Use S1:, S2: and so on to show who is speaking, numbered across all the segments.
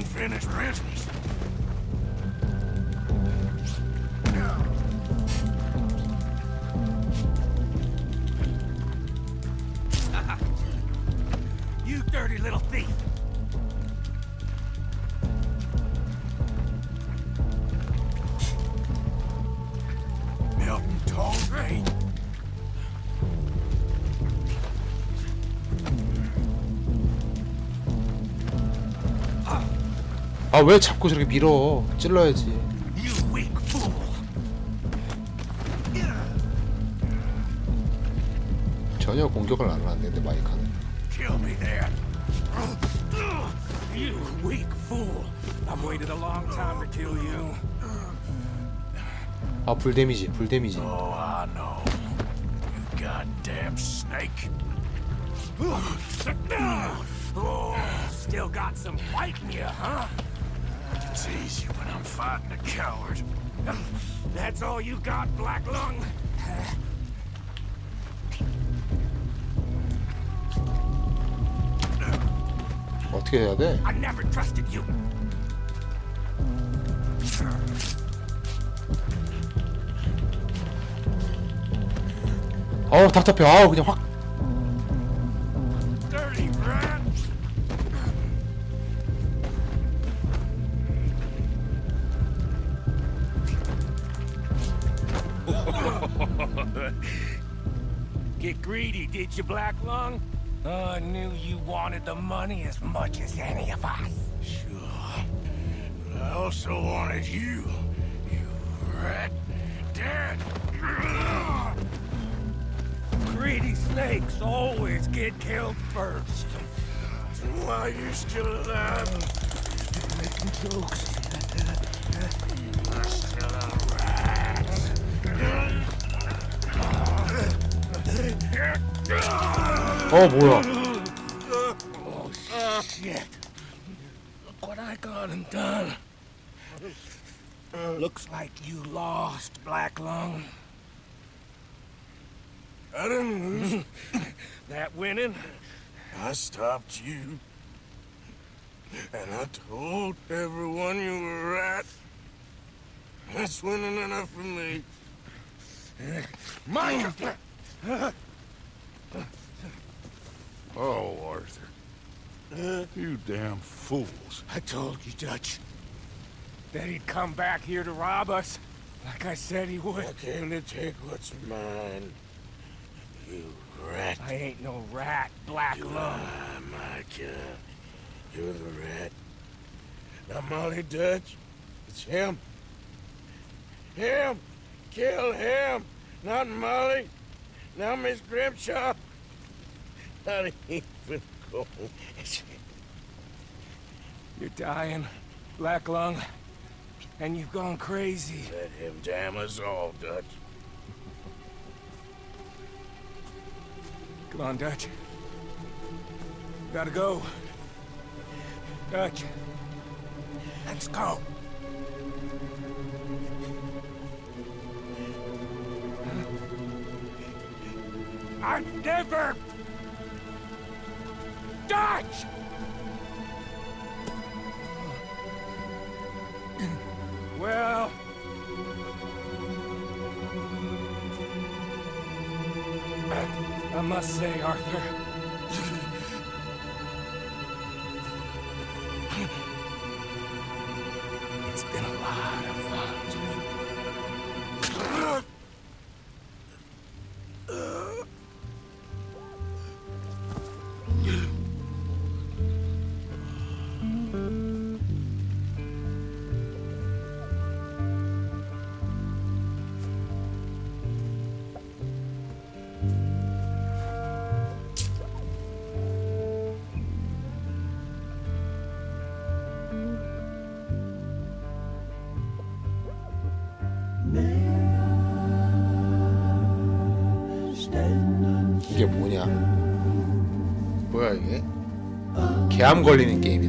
S1: unfinished business.
S2: 아 왜 자꾸 저렇게 밀어 찔러야지! 전혀 공격을 안 하는데 마이카는
S1: Kill me then.
S3: You weak fool! I've waited a long time to kill you.
S2: 아 불데미지 불데미지
S1: Oh, I know. You goddamn snake.
S3: Oh, still got some fight in you, huh?
S1: It's easy when I'm fighting a coward.
S3: That's all you got, Black Lung?
S2: 어떻게 해야 돼?
S3: I never trusted you.
S2: 어우 답답해 아우 그냥 확
S3: did you, Black Lung? I knew you wanted the money as much as any of us.
S1: Sure. But I also wanted you, you rat. Dead.
S3: Greedy snakes always get killed first.
S1: Why you still alive?
S3: Making jokes.
S1: You're still a rat.
S2: 어 뭐야
S3: Oh, shit. Look what I got and done. Looks like you lost, Black Lung.
S1: I didn't lose.
S3: That winning?
S1: I stopped you. And I told everyone you were a rat. That's winning enough for me.
S3: Mine!
S1: Oh, Arthur. You damn fools.
S3: I told you, Dutch. That he'd come back here to rob us. Like I said he would.
S1: I came to take what's mine. You rat.
S3: I ain't no rat, Black
S1: You
S3: Lung.
S1: are, Micah. You're the rat. Not Molly Dutch. It's him. Him! Kill him! Not Molly. Now Miss Grimshaw. Not even go.
S3: You're dying, Black Lung. And you've gone crazy.
S1: Let him damn us all, Dutch.
S3: Come on, Dutch. Gotta go. Dutch. Let's go. I never... Dutch! Well... I must say, Arthur...
S2: 이게 뭐냐? 뭐야 이게? 개암 걸리는 게임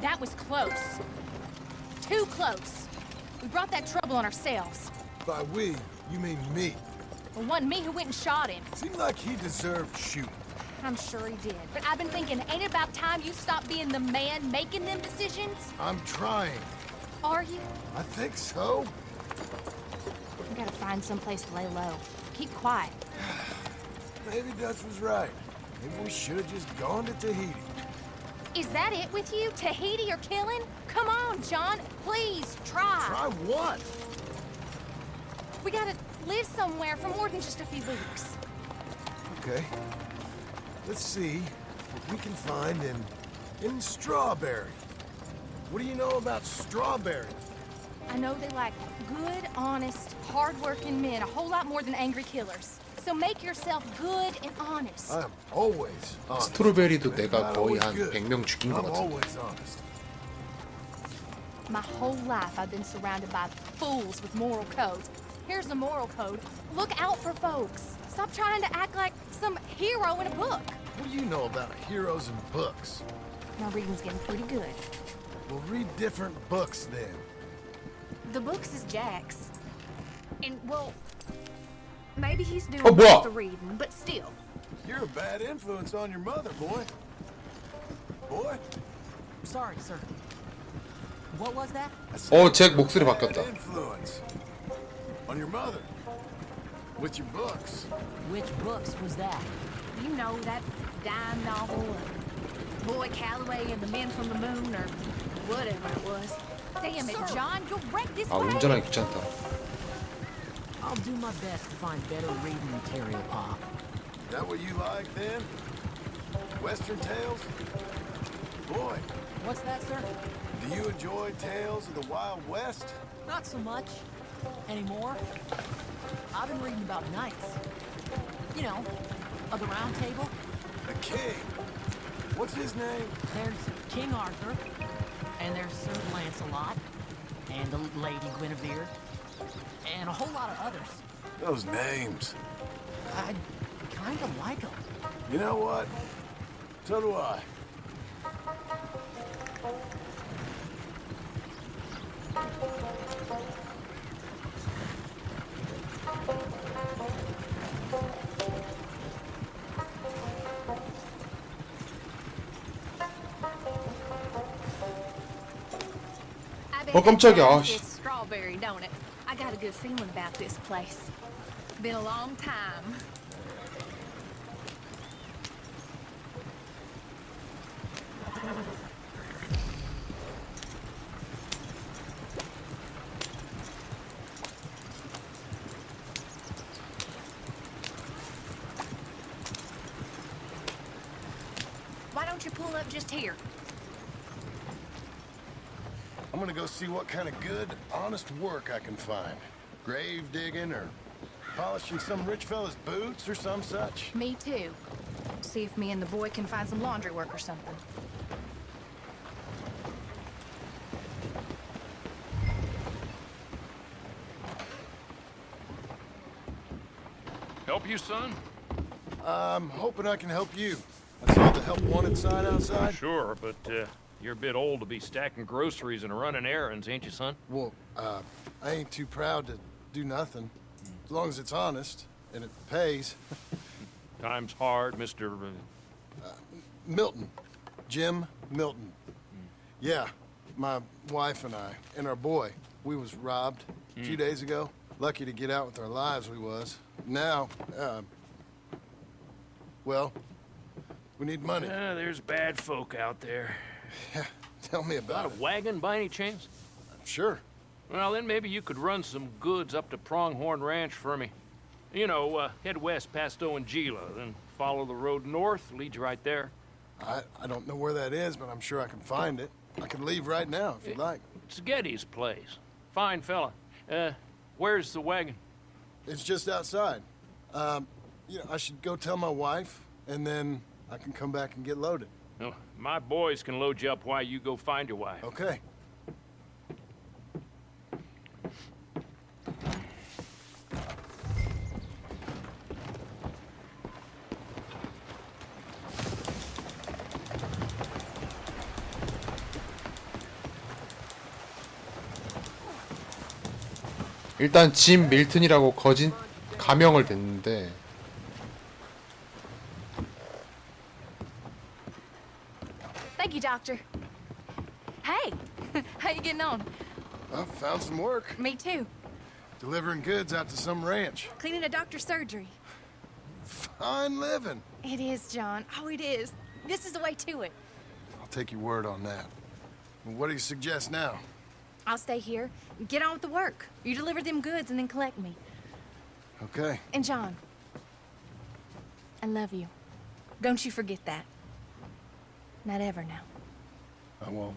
S4: That was close. Too close. We brought that trouble on ourselves.
S5: By we, you mean me.
S4: It wasn't me who went and shot him.
S5: Seemed like he deserved shooting.
S4: I'm sure he did. But I've been thinking, ain't it about time you stop being the man making them decisions?
S5: I'm trying.
S4: Are you?
S5: I think so.
S4: We gotta find someplace to lay low. Keep quiet.
S5: Maybe Dutch was right. Maybe we should have just gone to Tahiti.
S4: Is that it with you? Tahiti or killing? Come on, John. Please, try.
S5: Try what?
S4: We gotta live somewhere for more than just a few weeks.
S5: Okay. Let's see what we can find in in Strawberry. What do you know about Strawberry?
S4: I know they like good, honest, hard-working men a whole lot more than angry killers. So make yourself good and honest.
S5: I'm always honest.
S2: 스트로베리도
S5: Maybe
S2: 내가
S5: not
S2: 거의
S5: always
S2: 한
S5: good.
S2: 100명 죽인 것
S5: I'm
S2: 같은데.
S5: always honest.
S4: My whole life I've been surrounded by fools with moral codes. Here's the moral code. Look out for folks. Stop trying to act like some hero in a book.
S5: What do you know about heroes and books?
S4: My reading's getting pretty good.
S5: We'll read different books then.
S4: The books is Jack's. And, well, maybe he's doing
S2: Oh,
S4: most
S2: 뭐야?
S4: of the reading, but still.
S5: You're a bad influence on your mother, boy. Boy?
S6: Sorry, sir. What was that?
S5: I said
S2: 어, 잭
S5: you're a
S2: 목소리
S5: bad
S2: 바뀌었다.
S5: Influence on your mother. With your books.
S6: Which books was that?
S4: You know, that dime novel, and Boy Calloway and the Men from the Moon, or whatever it was. Damn it,
S6: Sir.
S4: John, you'll wreck this
S2: 아
S4: way.
S2: 운전하기 귀찮다.
S6: I'll do my best to find better reading material, Pop.
S5: That what you like then? Western tales? Boy,
S6: What's that, sir?
S5: do you enjoy tales of the Wild West?
S6: Not so much. Anymore. I've been reading about knights. You know, of the Round Table.
S5: The king. What's his name?
S6: There's King Arthur, and there's Sir Lancelot, and the Lady Guinevere, and a whole lot of others.
S5: Those names.
S6: I kind of like them.
S5: You know what? So do I.
S4: I bet
S2: 어, 깜짝이야.
S4: that
S2: 아,
S4: sounds
S2: 씨.
S4: Feeling about this place. Been a long time. Why don't you pull up just here?
S5: I'm gonna go see what kind of good, honest work I can find. Grave digging or polishing some rich fella's boots or some such.
S4: Me too. See if me and the boy can find some laundry work or something.
S7: Help you, son?
S5: I'm hoping I can help you. I saw the help wanted sign outside.
S7: Sure, but uh, you're a bit old to be stacking groceries and running errands, ain't you, son?
S5: Well, uh, I ain't too proud to do nothing. As long as it's honest and it pays.
S7: Time's hard, Mr. Uh,
S5: Milton. Jim Milton. Yeah, my wife and I, and our boy, we was robbed a few days ago. Lucky to get out with our lives, we was. Now, uh, well, we need money.
S7: uh, there's bad folk out there.
S5: Tell me
S7: Got
S5: about
S7: a
S5: it.
S7: wagon by any chance?
S5: Sure.
S7: Well, then maybe you could run some goods up to Pronghorn Ranch for me. You know, uh, head west past Owanjila, then follow the road north, leads you right there.
S5: I, I don't know where that is, but I'm sure I can find it. I can leave right now if you'd like.
S7: It's Getty's place. Fine fella. Uh, where's the wagon?
S5: It's just outside. Um, you know, I should go tell my wife, and then I can come back and get loaded.
S7: No, my boys can load you up while you go find your wife.
S5: Okay.
S2: 일단 짐 밀튼이라고 거짓 가명을 댔는데
S4: Thank you, Doctor. Hey, how you getting on?
S5: I found some work.
S4: Me too.
S5: Delivering goods out to some ranch.
S4: Cleaning a doctor's surgery.
S5: Fine living.
S4: It is, John. Oh, it is. This is the way to it.
S5: I'll take your word on that. Well, what do you suggest now?
S4: I'll stay here. Get on with the work. You deliver them goods and then collect me.
S5: Okay.
S4: And John, I love you. Don't you forget that. Not ever now.
S5: I won't.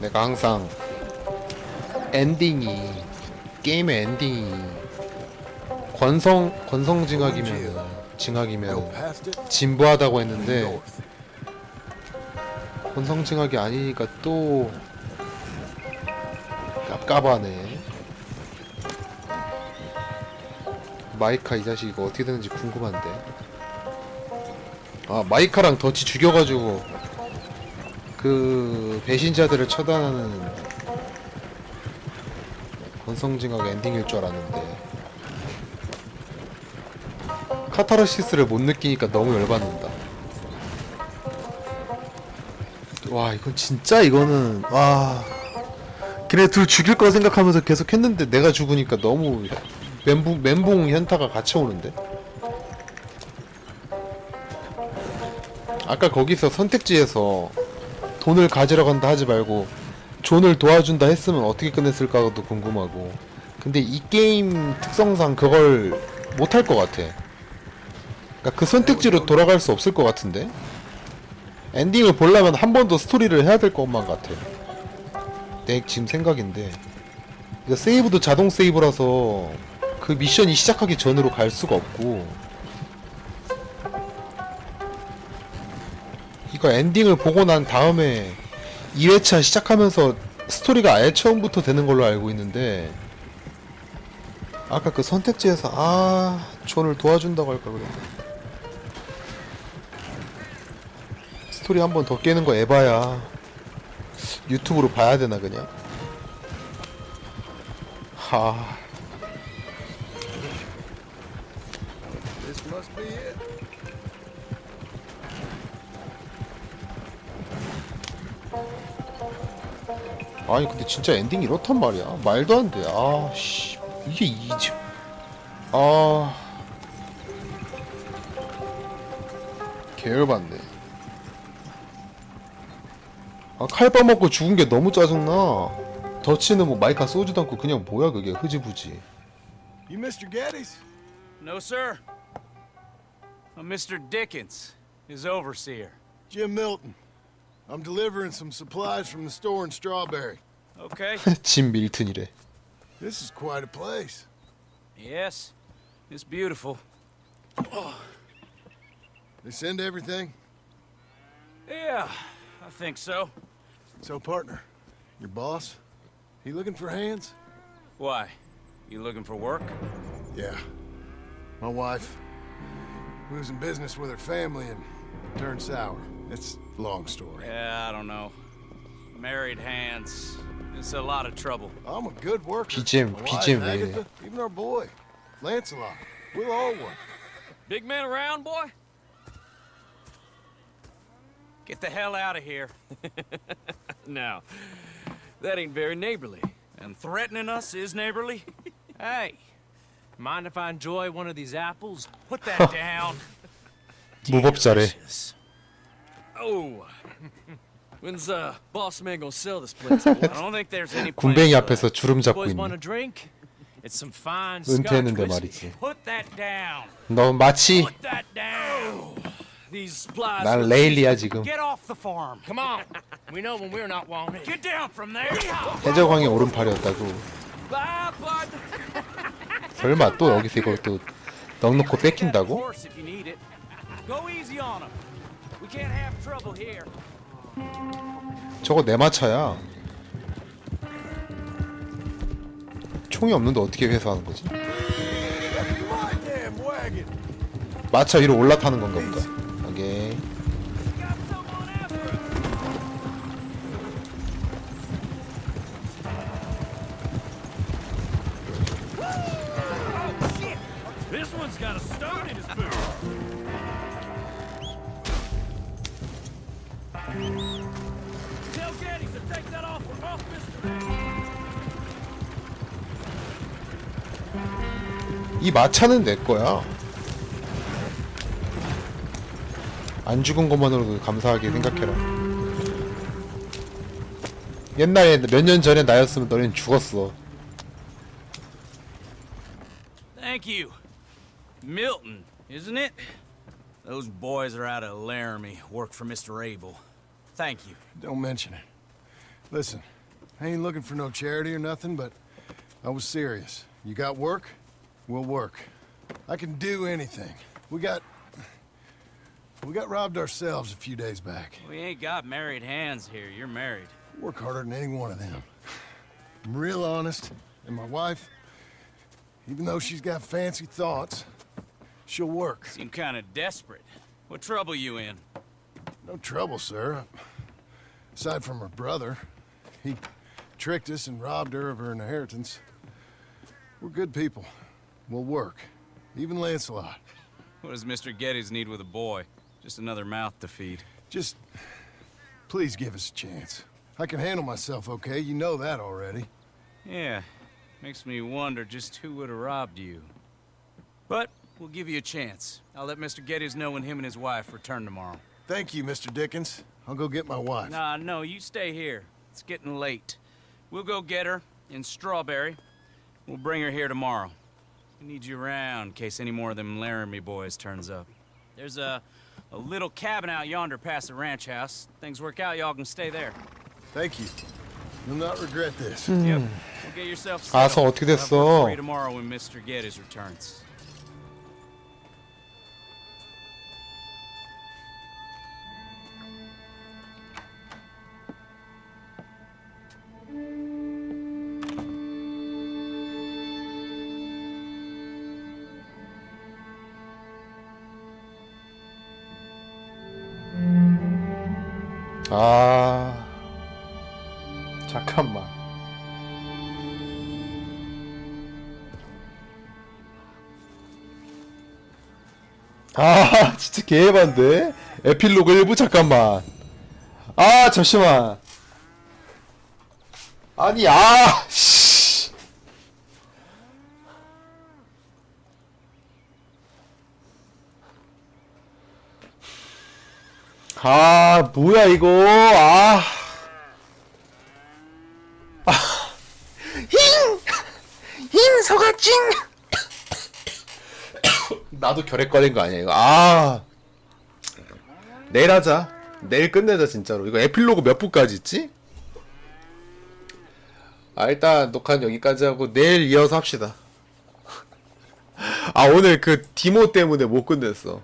S2: 내가 항상 엔딩이 게임의 엔딩이 권성 권성 징악이면 징악이면 진부하다고 했는데. 권성 징악이 아니니까 또 깝깝하네. 마이카 이 자식 이거 어떻게 되는지 궁금한데. 아 마이카랑 더치 죽여가지고 그 배신자들을 처단하는 권성징악 엔딩일 줄 알았는데 카타르시스를 못 느끼니까 너무 열받는다. 와 이건 진짜 이거는 와 걔네 둘 죽일 거 생각하면서 계속 했는데 내가 죽으니까 너무 멘붕 멘붕 현타가 같이 오는데 아까 거기서 선택지에서 돈을 가지러 간다 하지 말고 존을 도와준다 했으면 어떻게 끝냈을까도 궁금하고. 근데 이 게임 특성상 그걸 못할 것 같아. 그러니까 그 선택지로 돌아갈 수 없을 것 같은데? 엔딩을 보려면 한 번 더 스토리를 해야 될 것만 같아. 내 지금 생각인데. 이거 세이브도 자동 세이브라서 그 미션이 시작하기 전으로 갈 수가 없고 이거 엔딩을 보고 난 다음에 2회차 시작하면서 스토리가 아예 처음부터 되는 걸로 알고 있는데 아까 그 선택지에서 아 존을 도와준다고 할걸 그랬는데. 스토리 한 번 더 깨는 거 에바야. 유튜브로 봐야 되나 그냥? 하 아니 근데 진짜 엔딩 이렇단 말이야 말도 안돼 아씨 이게 이지 아 계열받네 아 칼밥 먹고 죽은 게 너무 짜증나 더치는 뭐 마이카 쏘지도 않고 그냥 뭐야 그게 흐지부지
S5: You Mr. Geddes?
S8: No, sir. I'm Mr. Dickens, his overseer.
S5: Jim Milton. I'm delivering some supplies from the store in Strawberry.
S8: Okay.
S2: 짐 밀튼이래
S5: This is quite a place.
S8: yes, it's beautiful.
S5: They send everything?
S8: Yeah, I think so.
S5: So, partner, your boss, he looking for hands?
S8: Why? You looking for work?
S5: Yeah. My wife, we was in business with her family and turned sour. It's a Long story.
S8: Yeah, I don't know. Married hands. It's a lot of trouble.
S5: I'm a good worker.
S2: Piçim, Alive, piçim
S5: Agatha. Even our boy, Lancelot. We'll all work.
S8: Big man around, boy? Get the hell out of here. now, that ain't very neighborly. And threatening us is neighborly?
S9: hey, mind if I enjoy one of these apples? Put that down.
S8: Bu Oh. When's uh boss man gonna sell this place? I don't think there's any plans
S2: 군뱅이 앞에서. 주름 잡고
S9: Boys want
S2: 있네.
S9: a drink? It's some fine
S2: 은퇴했는데
S9: Scotch
S2: 말이지.
S9: whiskey. Put that down.
S2: 너 마치
S9: Put that down.
S8: These supplies
S2: 난 레일리야 지금.
S9: Get off the farm. Come on. We know when we're not wanted. Get down from there.
S2: 해적왕의 오른팔이었다고.
S8: Bye, bud.
S2: 설마 또 여기서 이걸 또 넉넉고 뺏긴다고?
S8: Horse if you need it. Go easy on 'em.
S2: 저거 내 마차야. 총이 없는데 어떻게 회수하는 거지? 마차 위로 올라타는 건가 보다. 오케이. 이 마차는 내 거야. 안 죽은 것만으로도 감사하게 생각해라. 옛날에 몇 년 전에 나였으면 너넨 죽었어.
S8: Thank you. Milton, isn't it? Those boys are out of Laramie, work for Mr. Abel. Thank you.
S5: Don't mention it. Listen, I ain't looking for no charity or nothing, but I was serious. You got work? We'll work. I can do anything. We got. We got robbed ourselves a few days back.
S8: We ain't got married hands here. You're married.
S5: Work harder than any one of them. I'm real honest, and my wife, even though she's got fancy thoughts, she'll work.
S8: Seem kind of desperate. What trouble you in?
S5: No trouble, sir. Aside from her brother, he tricked us and robbed her of her inheritance. We're good people. We'll work. Even Lancelot.
S8: What does Mr. Geddes need with a boy? Just another mouth to feed.
S5: Just please give us a chance. I can handle myself okay. You know that already.
S8: Yeah, makes me wonder just who would have robbed you. But we'll give you a chance. I'll let Mr. Geddes know when him and his wife return tomorrow.
S5: Thank you, Mr. Dickens. I'll go get my wife.
S8: Nah, no, you stay here. It's getting late. We'll go get her in Strawberry. We'll bring her here tomorrow. We need you around in case any more of them Laramie boys turns up. There's a, a little cabin out yonder past the ranch house. Things work out, y'all can stay there.
S5: Thank you. You'll not regret this.
S8: Yep. Well, get yourself
S2: 아,
S8: settled.
S2: 성 어떻게
S8: We'll have work
S2: 됐어?
S8: for you tomorrow when Mr. Geddes returns.
S2: 아 잠깐만. 아 진짜 개해반데? 에필로그 일부? 잠깐만. 아 잠시만. 아니 아 씨. 아 뭐야 이거? 아. 힝! 소가찡! 나도 결핵 걸린 거 아니야 이거. 아. 내일 하자. 내일 끝내자 진짜로. 이거 에필로그 몇 부까지 있지? 아 일단 녹화는 여기까지 하고 내일 이어서 합시다. 아 오늘 그 디모 때문에 못 끝냈어